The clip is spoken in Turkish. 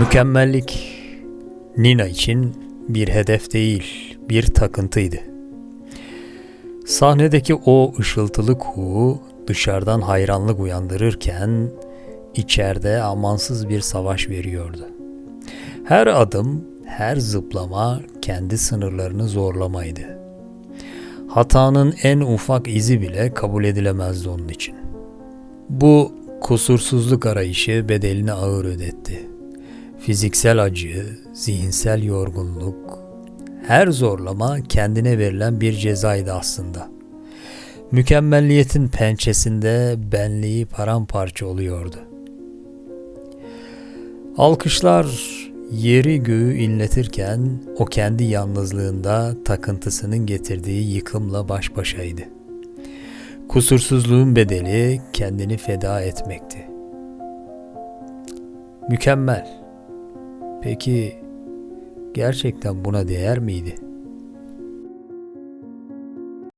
Mükemmellik Nina için bir hedef değil, bir takıntıydı. Sahnedeki o ışıltılı kuğu dışarıdan hayranlık uyandırırken içeride amansız bir savaş veriyordu. Her adım, her zıplama kendi sınırlarını zorlamaydı. Hatanın en ufak izi bile kabul edilemezdi onun için. Bu kusursuzluk arayışı bedelini ağır ödetti. Fiziksel acı, zihinsel yorgunluk, her zorlama kendine verilen bir cezaydı aslında. Mükemmelliyetin pençesinde benliği paramparça oluyordu. Alkışlar yeri göğü inletirken o kendi yalnızlığında takıntısının getirdiği yıkımla baş başaydı. Kusursuzluğun bedeli kendini feda etmekti. Mükemmel. Peki gerçekten buna değer miydi?